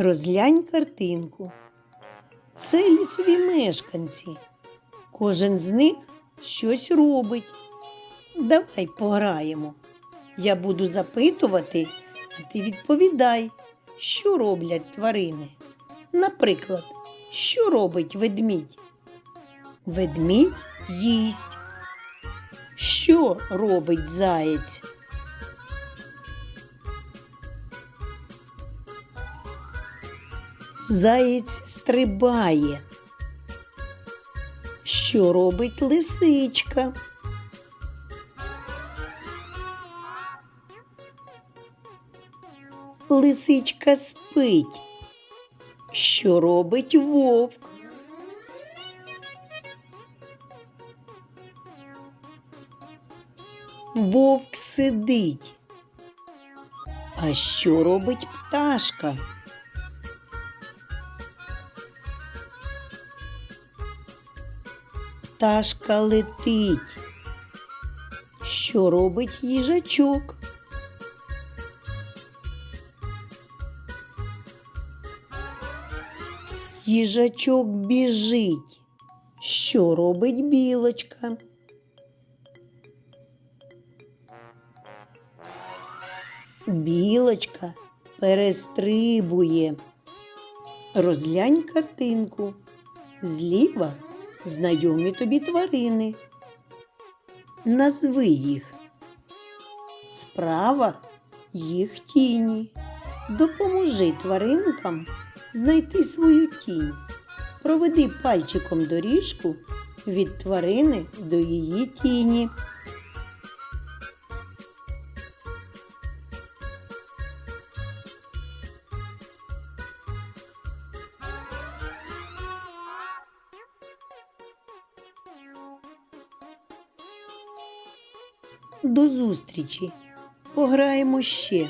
Розглянь картинку. Це лісові мешканці. Кожен з них щось робить. Давай пограємо. Я буду запитувати, а ти відповідай, що роблять тварини. Наприклад, що робить ведмідь? Ведмідь їсть. Що робить заєць? Заєць стрибає. Що робить лисичка? Лисичка спить. Що робить вовк? Вовк сидить. А що робить пташка? Пташка летить. Що робить їжачок? Їжачок біжить. Що робить білочка? Білочка перестрибує. Розглянь картинку. Зліва знайомі тобі тварини. Назви їх. Справа їх тіні. Допоможи тваринкам знайти свою тінь. Проведи пальчиком доріжку від тварини до її тіні. До зустрічі. Пограємо ще.